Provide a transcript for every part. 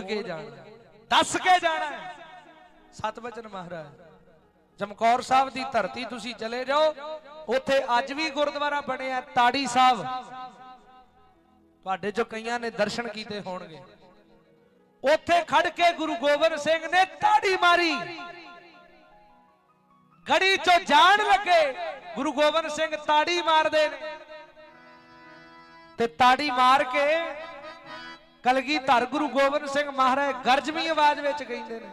ਬੋਲ ਕੇ ਜਾਣਾ। ਦੱਸ ਕੇ ਜਾਣਾ ਸਤਵਚਨ ਮਹਾਰਾਜ, ਚਮਕੌਰ ਸਾਹਿਬ ਦੀ ਧਰਤੀ ਤੁਸੀਂ ਚਲੇ ਜਾਓ। ਉੱਥੇ ਅੱਜ ਵੀ ਗੁਰਦੁਆਰਾ ਬਣਿਆ ਤਾੜੀ ਸਾਹਿਬ। ਤੁਹਾਡੇ ਚੋਂ ਕਈਆਂ ਨੇ ਦਰਸ਼ਨ ਕੀਤੇ ਹੋਣਗੇ। ਉੱਥੇ ਖੜ ਕੇ ਗੁਰੂ ਗੋਬਿੰਦ ਸਿੰਘ ਨੇ ਤਾੜੀ ਮਾਰੀ। ਗੜੀ ਚੋਂ ਜਾਣ ਲੱਗੇ, ਗੁਰੂ ਗੋਬਿੰਦ ਸਿੰਘ ਤਾੜੀ ਮਾਰਦੇ ਨੇ। ਤੇ ਤਾੜੀ ਮਾਰ ਕੇ ਕਲਗੀ ਧਰ ਗੁਰੂ ਗੋਬਿੰਦ ਸਿੰਘ ਮਹਾਰਾਜ ਗਰਜਵੀਂ ਆਵਾਜ਼ ਵਿੱਚ ਕਹਿੰਦੇ ਨੇ।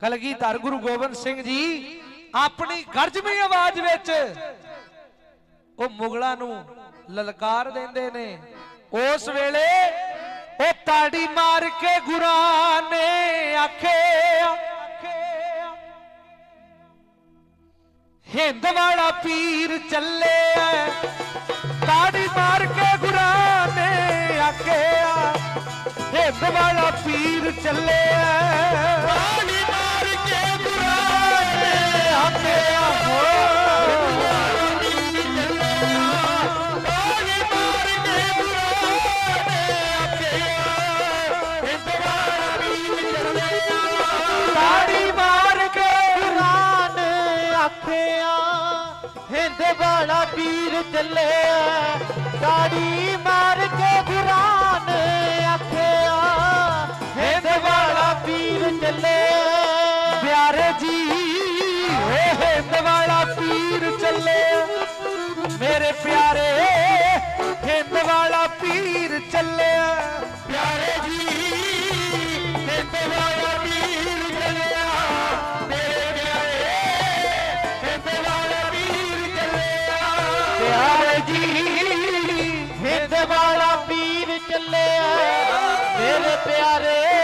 ਕਲਗੀ ਧਰ ਗੁਰੂ ਗੋਬਿੰਦ ਸਿੰਘ ਜੀ, ਆਪਣੀ ਗਰਜਵੀਂ ਆਵਾਜ਼ ਵਿੱਚ ਉਹ ਮੁਗਲਾਂ ਨੂੰ ਲਲਕਾਰ ਦਿੰਦੇ ਨੇ। ਉਸ ਵੇਲੇ ਉਹ ਤਾੜੀ ਮਾਰ ਕੇ ਗੁਰਾਂ ਨੇ ਆਖਿਆ, ਹਿੰਦ ਵਾਲਾ ਪੀਰ ਚੱਲਿਆ ਤਾੜੀ ਮਾਰ ਕੇ ਗੁਰਾਂ ਆਖਿਆ ਹਿੰਦ ਵਾਲਾ ਪੀਰ ਚੱਲਿਆ। ਤਾੜੀ ਮਾਰ ਕੇ ਗੁਰਾਂ ਨੇ ਆਖਿਆ ਹੋ ਤਾੜੀ ਮਾਰ ਕੇ ਕੁਰਾਨ ਆਖਿਆ ਹਿੰਦ ਵਾਲਾ ਪੀਰ ਚੱਲਿਆ। ਤਾੜੀ ਮਾਰ ਪਿਆਰੇ ਜੀ। ਏ ਪੀਰ ਚੱਲੇ ਮੇਰੇ ਪਿਆਰੇ ਹਿੰਦ ਵਾਲਾ ਪੀਰ ਚੱਲਿਆ ਪਿਆਰੇ ਜੀ ਹਿੰਦ ਵਾਲਾ ਪੀਰ ਚੱਲਿਆ ਮੇਰੇ ਪਿਆਰੇ ਹਿੰਦ ਵਾਲਾ ਪੀਰ ਚੱਲਿਆ ਪਿਆਰੇ ਜੀ ਹਿੰਦ ਵਾਲਾ ਪੀਰ ਚੱਲਿਆ ਮੇਰੇ ਪਿਆਰੇ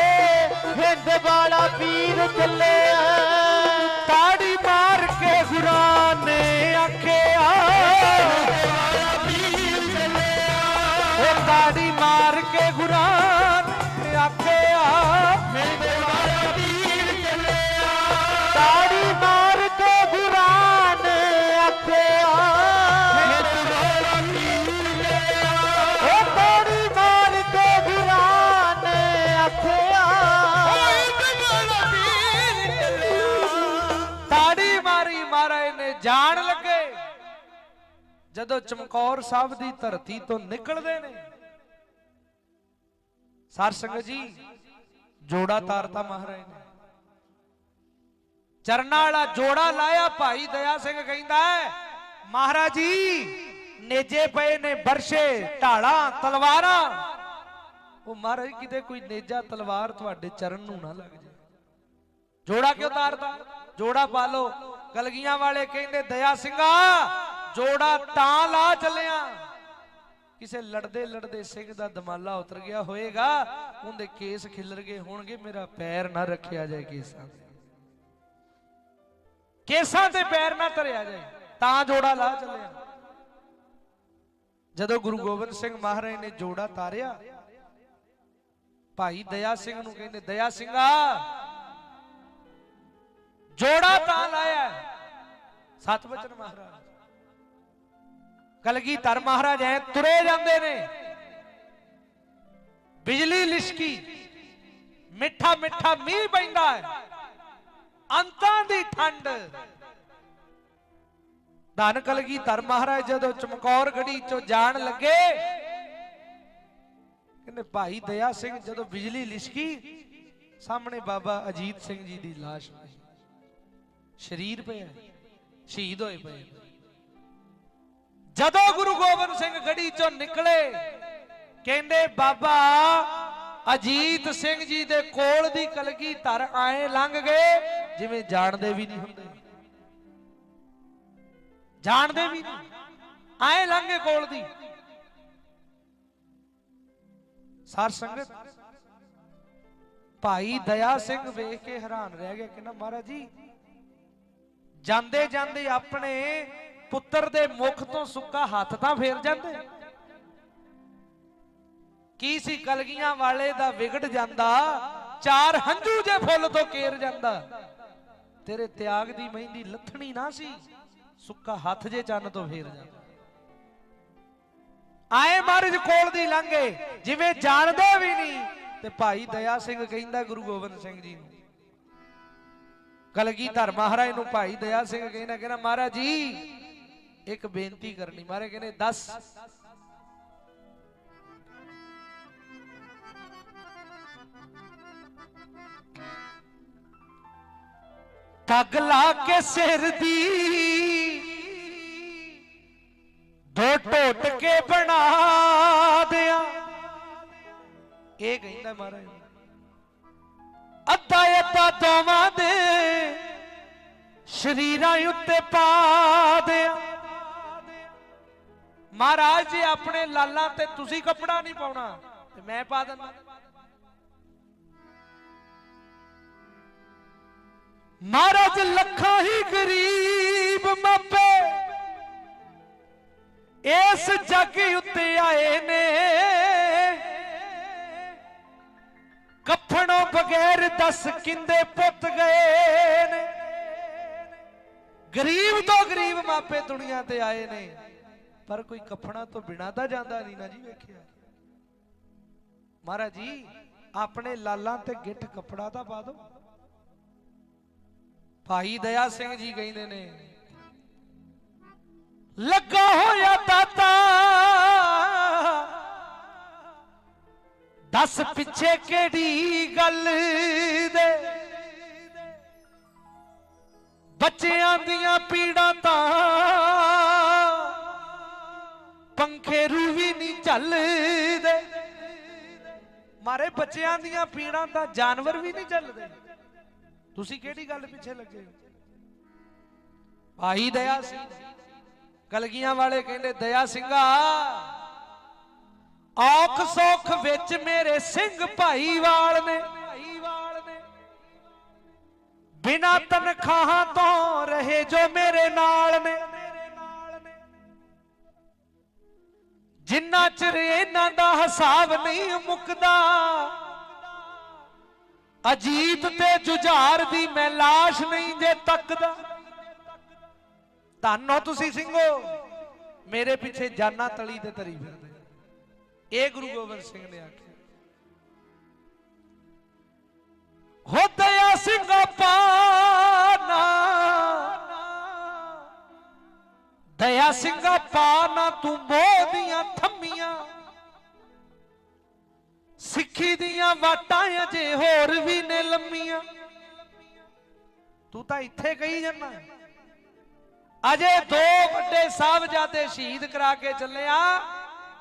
ਹਿੰਦ ਵਾਲਾ ਪੀਰ ਚੱਲਿਆ। ਤਾੜੀ ਮਾਰ ਕੇ ਗੁਰਾਂ ਨੇ ਆਖਿਆ। ਉਹ ਤਾੜੀ ਮਾਰ ਕੇ ਜਦੋਂ ਚਮਕੌਰ ਸਾਹਿਬ ਦੀ ਧਰਤੀ ਤੋਂ ਨਿਕਲਦੇ ਨੇ, ਸਰ ਸੰਗਤ ਜੀ, ਜੋੜਾ ਤਾਰਤਾ ਮਹਾਰਾਜ ਨੇ। ਚਰਨਾਂ ਵਾਲਾ ਜੋੜਾ ਲਾਇਆ, ਭਾਈ ਦਇਆ ਸਿੰਘ ਕਹਿੰਦਾ ਹੈ, ਮਹਾਰਾਜ ਜੀ, ਨੇਜੇ ਪਏ ਨੇ ਬਰਸ਼ੇ, ਢਾਲਾਂ, ਤਲਵਾਰਾਂ। ਉਹ ਮਹਾਰਾਜ, ਕਿਤੇ ਕੋਈ ਨੇਜਾ ਤਲਵਾਰ ਤੁਹਾਡੇ ਚਰਨ ਨੂੰ ਨਾ ਲੱਗ ਜਾਏ। ਜੋੜਾ ਕਿਉਂ ਤਾਰਦਾ ਜੋੜਾ ਪਾ ਲੋ ਕਲਗੀਆਂ ਵਾਲੇ ਕਹਿੰਦੇ, ਦਇਆ ਸਿੰਘਾ ਜੋੜਾ ਤਾਂ ਲਾ ਚੱਲਿਆ। ਕਿਸੇ ਲੜਦੇ ਲੜਦੇ ਸਿੰਘ ਦਾ ਦਮਾਲਾ ਉਤਰ ਗਿਆ। ਹੋਏਗਾ, ਉਹਦੇ ਕੇਸ ਖਿਲਰ ਗਏ ਹੋਣਗੇ। ਮੇਰਾ ਪੈਰ ਨਾ ਰੱਖਿਆ ਜਾਏ ਕੇਸਾਂ ਤੇ। ਕੇਸਾਂ ਤੇ ਪੈਰ ਨਾ ਧਰਿਆ ਜਾਏ। ਤਾਂ ਜੋੜਾ ਲਾ ਚੱਲਿਆ। ਜਦੋਂ ਗੁਰੂ ਗੋਬਿੰਦ ਸਿੰਘ ਮਹਾਰਾਜ ਨੇ ਜੋੜਾ ਤਾਰਿਆ, ਭਾਈ ਦਇਆ ਸਿੰਘ ਨੂੰ ਕਹਿੰਦੇ, ਦਇਆ ਸਿੰਘਾ, ਜੋੜਾ ਤਾਂ ਲਾਇਆ। ਹੈ। ਸਤਵਚਨ ਮਹਾਰਾਜ ਕਲਗੀ ਧਰ ਮਹਾਰਾਜ ਐ ਤੁਰੇ ਜਾਂਦੇ ਨੇ। ਬਿਜਲੀ ਲਿਸ਼ਕੀ, ਮਿੱਠਾ ਮਿੱਠਾ ਮੀਂਹ ਪੈਂਦਾ ਹੈ। ਅੰਤਾਂ ਦੀ ਠੰਡ। ਧਨ ਕਲਗੀ ਧਰ ਮਹਾਰਾਜ, ਜਦੋਂ ਚਮਕੌਰ ਗੜੀ ਚੋਂ ਜਾਣ ਲੱਗੇ, ਕਹਿੰਦੇ, ਭਾਈ ਦਇਆ ਸਿੰਘ, ਜਦੋਂ ਬਿਜਲੀ ਲਿਸ਼ਕੀ, ਸਾਹਮਣੇ ਬਾਬਾ ਅਜੀਤ ਸਿੰਘ ਜੀ ਦੀ ਲਾਸ਼ ਸ਼ਰੀਰ ਪਿਆ, ਸ਼ਹੀਦ ਹੋਏ ਪਏ। ਜਦੋਂ ਗੁਰੂ ਗੋਬਿੰਦ ਸਿੰਘ ਗੜੀ ਚੋਂ ਨਿਕਲੇ, ਕਹਿੰਦੇ, ਬਾਬਾ, ਅਜੀਤ ਸਿੰਘ ਜੀ ਦੇ ਕੋਲ ਦੀ ਕਲਗੀ ਧਰ ਆਏ ਲੰਘ ਗਏ। ਜਿਵੇਂ ਜਾਣਦੇ ਵੀ ਨਹੀਂ ਹੁੰਦੇ। ਜਾਣਦੇ ਵੀ ਨਹੀਂ। ਆਏ ਲੰਘੇ ਕੋਲ ਦੀ। ਸਾਰ ਸੰਗਤ, ਭਾਈ ਦਇਆ ਸਿੰਘ ਵੇਖ ਕੇ ਹੈਰਾਨ ਰਹਿ ਗਿਆ ਕਹਿੰਦਾ ਮਹਾਰਾਜ ਜੀ ਜਾਂਦੇ ਜਾਂਦੇ ਆਪਣੇ ਪੁੱਤਰ ਦੇ ਮੁਖ ਤੋਂ ਸੁੱਕਾ ਹੱਥ ਤਾਂ ਫੇਰ ਜਾਂਦੇ? ਕੀ ਸੀ ਕਲਗੀਆਂ ਵਾਲੇ ਦਾ ਵਿਗੜ ਜਾਂਦਾ? ਚਾਰ ਹੰਝੂ ਜੇ ਫੁੱਲ ਤੋਂ ਕੇਰ ਜਾਂਦਾ। ਤੇਰੇ ਤਿਆਗ ਦੀ ਮਹਿੰਦੀ ਲੱਥਣੀ ਨਾ ਸੀ, ਸੁੱਕਾ ਹੱਥ ਜੇ ਚੰਨ ਤੋਂ ਫੇਰ ਜਾਂਦਾ। ਆਏ ਮਹਾਰਾਜ ਕੋਲ ਦੀ ਲੰਘੇ, ਜਿਵੇਂ ਜਾਣਦੇ ਵੀ ਨਹੀਂ, ਤੇ ਭਾਈ ਦਇਆ ਸਿੰਘ ਕਹਿੰਦਾ ਗੁਰੂ ਗੋਬਿੰਦ ਸਿੰਘ ਜੀ ਨੂੰ। ਕਲਗੀਧਰ ਮਹਾਰਾਜ ਨੂੰ ਭਾਈ ਦਇਆ ਸਿੰਘ ਕਹਿੰਦਾ ਕਹਿੰਦਾ, ਮਹਾਰਾਜ ਜੀ ਇੱਕ ਬੇਨਤੀ ਕਰਨੀ ਮਹਾਰਾਜ ਕਹਿੰਦੇ ਦੱਸ। ਪੱਗ ਲਾ ਕੇ ਸਿਰ ਦੀ, ਦੋ ਟੋਟ ਕੇ ਬਣਾ ਦਿਆਂ। ਇਹ ਕਹਿੰਦਾ ਮਹਾਰਾਜ ਅੱਧਾ ਅੱਧਾ ਦੋਵਾਂ ਦੇ ਸ਼ਰੀਰਾਂ ਉੱਤੇ ਪਾ ਦਿਆਂ। ਮਹਾਰਾਜ ਜੀ, ਆਪਣੇ ਲਾਲਾਂ ਤੇ ਤੁਸੀਂ ਕੱਪੜਾ ਨਹੀਂ ਪਾਉਣਾ। ਤੇ ਮੈਂ ਪਾ ਦਿੰਦਾ। ਮਹਾਰਾਜ, ਲੱਖਾਂ ਹੀ ਗਰੀਬ ਮਾਪੇ ਇਸ ਜੱਗ ਉੱਤੇ ਆਏ ਨੇ। ਕੱਫਣੋਂ ਬਗੈਰ ਦੱਸ ਕਿੰਦੇ ਪੁੱਤ ਗਏ ਨੇ। ਗਰੀਬ ਤੋਂ ਗਰੀਬ ਮਾਪੇ ਦੁਨੀਆ ਤੇ ਆਏ ਨੇ। ਪਰ ਕੋਈ ਕੱਫਣਾ ਤੋਂ ਬਿਨਾ ਤਾਂ ਜਾਂਦਾ ਨਹੀਂ ਨਾ ਜੀ ਵੇਖਿਆ। ਮਹਾਰਾਜ ਜੀ, ਆਪਣੇ ਲਾਲਾਂ ਤੇ ਗਿੱਠ ਕੱਪੜਾ ਤਾਂ ਪਾ ਦਿਓ। ਭਾਈ ਦਇਆ ਸਿੰਘ ਜੀ ਕਹਿੰਦੇ ਨੇ, ਲੱਗਾ ਹੋਇਆ ਦਾਤਾ, ਦੱਸ ਪਿੱਛੇ ਕਿਹੜੀ ਗੱਲ ਦੇ? ਬੱਚਿਆਂ ਦੀਆਂ ਪੀੜਾਂ ਤਾਂ ਪੰਖੇ ਵੀ ਨਹੀਂ ਚੱਲਦੇ। ਮਾਰੇ ਬੱਚਿਆਂ ਦੀਆਂ ਪੀੜਾਂ ਤਾਂ ਜਾਨਵਰ ਵੀ ਨਹੀਂ ਚੱਲਦੇ। ਤੁਸੀਂ ਕਿਹੜੀ ਗੱਲ ਪਿੱਛੇ ਲੱਗੇ ਹੋ? ਭਾਈ ਦਇਆ ਸਿੰਘ, ਕਲਗੀਆਂ ਵਾਲੇ ਕਹਿੰਦੇ, ਦਇਆ ਸਿੰਘਾ, ਔਖ ਸੋਖ ਵਿੱਚ ਮੇਰੇ ਸਿੰਘ ਭਾਈਵਾਲ ਨੇ। ਬਿਨਾ ਤਨਖਾਹਾਂ ਤੋਂ ਰਹੇ ਜੋ ਮੇਰੇ ਨਾਲ ਨੇ। ਜਿੰਨਾ ਚਿਰ ਇਹਨਾਂ ਦਾ ਹਿਸਾਬ ਨਹੀਂ ਮੁੱਕਦਾ, ਅਜੀਤ ਤੇ ਜੁਝਾਰ ਦੀ ਮੈਂ ਲਾਸ਼ ਨਹੀਂ ਜੇ ਤੱਕਦਾ। ਧੰਨੋ ਤੁਸੀਂ ਸਿੰਘੋ, ਮੇਰੇ ਪਿੱਛੇ ਜਾਨਾ ਤਲੀ ਦੇ ਤਰੀ ਫਿਰਦੇ। ਇਹ ਗੁਰੂ ਗੋਬਿੰਦ ਸਿੰਘ ਨੇ ਆਖਿਆ। ਹੋ ਦਇਆ ਸਿੰਘ ਪਾਨਾ ਦਇਆ ਸਿੰਘ ਪਾਨਾ ਤੂੰ ਮੋਹ ਦੀਆਂ ਥੰਮੀਆਂ। ਸਿੱਖੀ ਦੀਆਂ ਵਾਟਾਂ ਅਜੇ ਹੋਰ ਵੀ ਨੇ ਲੰਮੀਆਂ। ਤੂੰ ਤਾਂ ਇੱਥੇ ਕਹੀ ਜੰਨਾ ਅਜੇ ਦੋ ਵੱਡੇ ਸਾਹਿਬਜ਼ਾਦੇ ਸ਼ਹੀਦ ਕਰਾ ਕੇ ਚੱਲਿਆ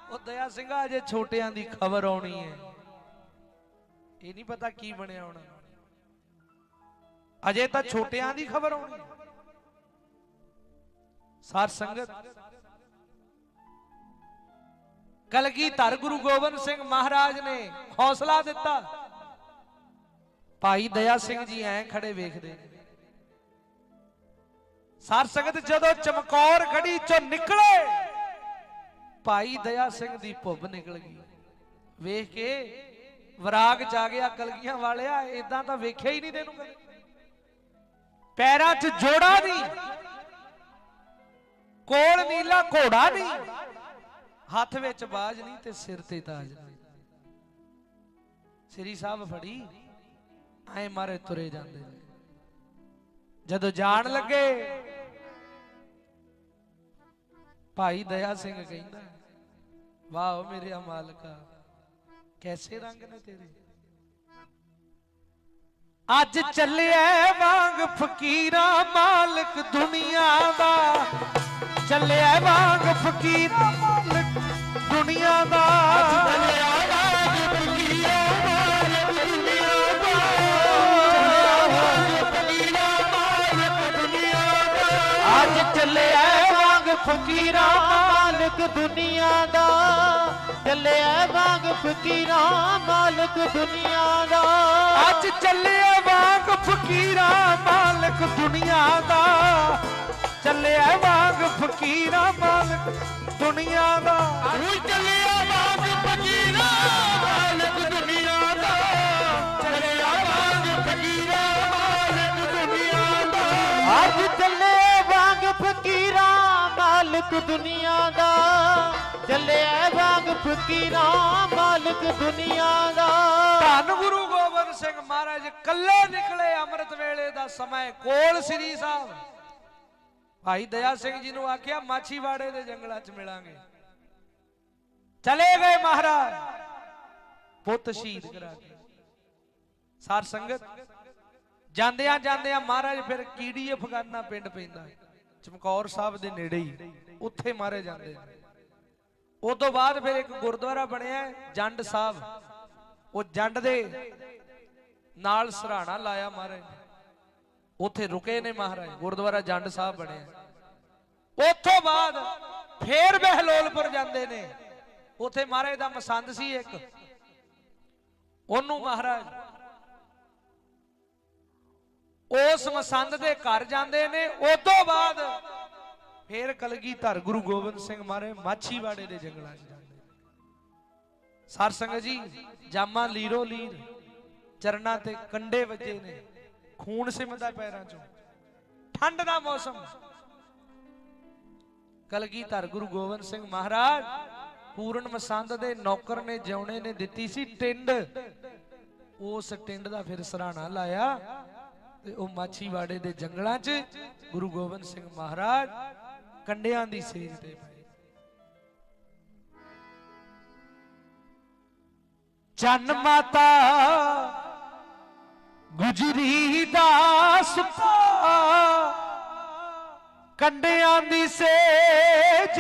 ਉਹ ਦਇਆ ਸਿੰਘਾ ਅਜੇ ਛੋਟਿਆਂ ਦੀ ਖਬਰ ਆਉਣੀ ਹੈ। ਇਹ ਨਹੀਂ ਪਤਾ ਕੀ ਬਣਿਆ ਹੋਣਾ। ਅਜੇ ਤਾਂ ਛੋਟਿਆਂ ਦੀ ਖਬਰ ਆਉਣੀ ਹੈ ਸਾਰ ਸੰਗਤ। ਕਲਗੀਧਰ ਗੁਰੂ ਗੋਬਿੰਦ ਸਿੰਘ ਮਹਾਰਾਜ ਨੇ ਹੌਸਲਾ ਦਿੱਤਾ। ਭਾਈ ਦਇਆ ਸਿੰਘ ਜੀ ਐ ਖੜੇ ਵੇਖਦੇ ਨੇ। ਸੰਗਤ ਜਦੋਂ ਚਮਕੌਰ ਗੜੀ ਚੋਂ ਨਿਕਲੇ, ਭਾਈ ਦਇਆ ਸਿੰਘ ਦੀ ਭੁੱਬ ਨਿਕਲ ਗਈ। ਵੇਖ ਕੇ ਵਿਰਾਗ ਜਾਗਿਆ ਕਲਗੀਆਂ ਵਾਲਿਆ ਇਦਾਂ ਤਾਂ ਵੇਖਿਆ ਹੀ ਨਹੀਂ ਤੈਨੂੰ ਕਦੇ। ਪੈਰਾਂ 'ਚ ਜੋੜਾ ਦੀ ਕੋਲ ਨੀਲਾ ਘੋੜਾ ਨਹੀਂ। ਹੱਥ ਵਿੱਚ ਬਾਜ ਨਹੀਂ ਤੇ ਸਿਰ ਤੇ ਤਾਜ ਸ੍ਰੀ ਸਾਹਿਬ ਫੜੀ, ਐ ਮਾਰੇ ਤੁਰੇ ਜਾਂਦੇ ਨੇ। ਜਦੋਂ ਜਾਣ ਲੱਗੇ, ਭਾਈ ਦਇਆ ਸਿੰਘ ਕਹਿੰਦਾ, ਵਾਹ ਮੇਰੇ ਮਾਲਕਾ ਕੈਸੇ ਰੰਗ ਨੇ ਤੇਰੇ? ਅੱਜ ਚੱਲਿਆ ਵਾਂਗ ਫਕੀਰਾ ਮਾਲਕ ਦੁਨੀਆ ਦਾ। ਚੱਲਿਆ ਵਾਂਗ ਫਕੀਰਾਂ ਮਾਲਕ ਦੁਨੀਆ ਦਾ। ਚੱਲਿਆ ਵਾਂਗ ਫਕੀਰਾਂ ਮਾਲਕ ਦੁਨੀਆ ਦਾ ਚੱਲਿਆ ਵਾਂਗ ਫਕੀਰਾਂ ਮਾਲਕ ਦੁਨੀਆ ਦਾ। ਅੱਜ ਚੱਲਿਆ ਵਾਂਗ ਫਕੀਰਾਂ ਮਾਲਕ ਦੁਨੀਆ ਦਾ। ਚੱਲਿਆ ਵਾਂਗ ਫਕੀਰਾਂ ਮਾਲਕ ਦੁਨੀਆ ਦਾ। ਅੱਜ ਚੱਲਿਆ ਵਾਂਗ ਫਕੀਰਾਂ ਮਾਲਕ ਦੁਨੀਆ ਦਾ। ਚੱਲਿਆ ਵਾਂਗ ਫਕੀਰਾਂ ਮਾਲਕ ਦੁਨੀਆ ਦਾ। ਉਹ ਚੱਲਿਆ ਵਾਂਗ ਫਕੀਰਾਂ ਮਾਲਕ ਦੁਨੀਆ ਦਾ। ਚੱਲਿਆ ਵਾਂਗ ਫਕੀਰਾਂ ਮਾਲਕ ਦੁਨੀਆ ਦਾ। ਅੱਜ ਚੱਲੇ ਵਾਂਗ ਫਕੀਰਾਂ ਮਾਲਕ ਦੁਨੀਆ ਦਾ। ਚੱਲਿਆ ਵਾਂਗ ਫਕੀਰਾਂ ਮਾਲਕ ਦੁਨੀਆ ਦਾ। ਧੰਨ ਗੁਰੂ ਗੋਬਿੰਦ ਸਿੰਘ ਮਹਾਰਾਜ ਕੱਲੇ ਨਿਕਲੇ ਅੰਮ੍ਰਿਤ ਵੇਲੇ ਦਾ ਸਮਾਂ ਕੋਲ ਸ੍ਰੀ ਸਾਹਿਬ। ਭਾਈ ਦਇਆ ਸਿੰਘ ਜੀ ਨੂੰ ਆਖਿਆ, ਮਾਛੀਵਾੜੇ ਦੇ ਜੰਗਲਾਂ 'ਚ ਮਿਲਾਂਗੇ। ਚਲੇ ਗਏ ਮਹਾਰਾਜ। ਪੁੱਤ ਸ਼ਹੀਦ ਕਰਾ ਕੇ। ਸਾਰ ਸੰਗਤ, ਜਾਂਦਿਆਂ ਜਾਂਦਿਆਂ ਮਹਾਰਾਜ ਫਿਰ ਕੀੜੀ ਅਫਗਾਨਾ ਪਿੰਡ ਪੈਂਦਾ। ਚਮਕੌਰ ਸਾਹਿਬ ਦੇ ਨੇੜੇ ਹੀ, ਉੱਥੇ ਮਾਰੇ ਜਾਂਦੇ ਨੇ। ਉਸ ਤੋਂ ਬਾਅਦ ਫਿਰ ਇੱਕ ਗੁਰਦੁਆਰਾ ਬਣਿਆ ਜੰਡ ਸਾਹਿਬ। ਉਹ ਜੰਡ ਦੇ ਨਾਲ ਸਰਾਣਾ ਲਾਇਆ ਮਹਾਰਾਜ ਉੱਥੇ ਰੁਕੇ ਨੇ ਮਹਾਰਾਜ, ਗੁਰਦੁਆਰਾ ਜੰਡ ਸਾਹਿਬ ਬਣਿਆ। ਉੱਥੋਂ ਬਾਅਦ ਫੇਰ ਬਹਿਲੋਲਪੁਰ ਜਾਂਦੇ ਨੇ। ਉੱਥੇ ਮਹਾਰਾਜ ਦਾ ਮਸੰਦ ਸੀ ਇੱਕ। ਉਹਨੂੰ ਮਹਾਰਾਜ ਉਸ ਮਸੰਦ ਦੇ ਘਰ ਜਾਂਦੇ ਨੇ। ਉਸ ਤੋਂ ਬਾਅਦ ਫੇਰ ਕਲਗੀਧਰ, ਗੁਰੂ ਗੋਬਿੰਦ ਸਿੰਘ ਮਹਾਰਾਜ ਮਾਛੀਵਾੜੇ ਦੇ ਜੰਗਲਾਂ 'ਚ ਜਾਂਦੇ ਸਰ ਸੰਗਤ ਜੀ, ਜਾਮਾ ਲੀਰੋ ਲੀਰ, ਚਰਨਾਂ ਤੇ ਕੰਡੇ ਵੱਜੇ ਨੇ। ਖੂਨ ਸਿਮਦਾ ਪੈਰਾਂ 'ਚੋਂ। ਠੰਡ ਦਾ ਮੌਸਮ। ਕਲਗੀਧਰ ਗੁਰੂ ਗੋਬਿੰਦ ਸਿੰਘ ਮਹਾਰਾਜ ਪੂਰਨ ਮਸੰਦ ਦੇ ਨੌਕਰ ਨੇ, ਜਿਉਣੇ ਨੇ ਦਿੱਤੀ ਸੀ ਟਿੰਡ। ਉਸ ਟਿੰਡ ਦਾ ਫਿਰ ਸਰਾਣਾ ਲਾਇਆ ਤੇ ਉਹ ਮਾਛੀਵਾੜੇ ਦੇ ਜੰਗਲਾਂ 'ਚ ਗੁਰੂ ਗੋਬਿੰਦ ਸਿੰਘ ਮਹਾਰਾਜ ਕੰਡਿਆਂ ਦੀ ਸੇਜ ਤੇ ਪਏ। ਚੰਨ ਮਾਤਾ ਗੁਜਰੀ ਦਾ ਸੁਪਾ ਕੰਡਿਆਂ ਦੀ ਸੇਜ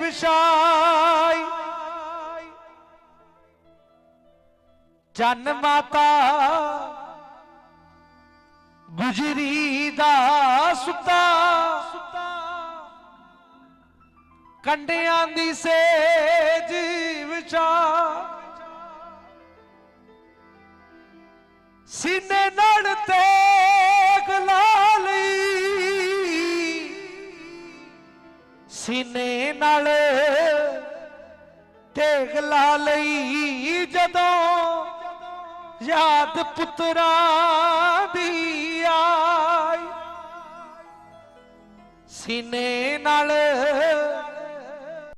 ਵਿਛਾਈ। ਚੰਨ ਮਾਤਾ, ਗੁਜਰੀ ਦਾ ਸੁਤਾ ਕੰਡਿਆਂ ਦੀ ਸੇਜ ਵਿਚਾ ਸੀਨੇ ਨਾਲ ਤੇਗ ਲਾ ਲਈ। ਸੀਨੇ ਨਾਲ ਤੇਗ ਲਾ ਲਈ ਜਦੋਂ ਯਾਦ ਪੁੱਤਰਾਂ ਦੀ ਆਈ। ਸੀਨੇ ਨਾਲ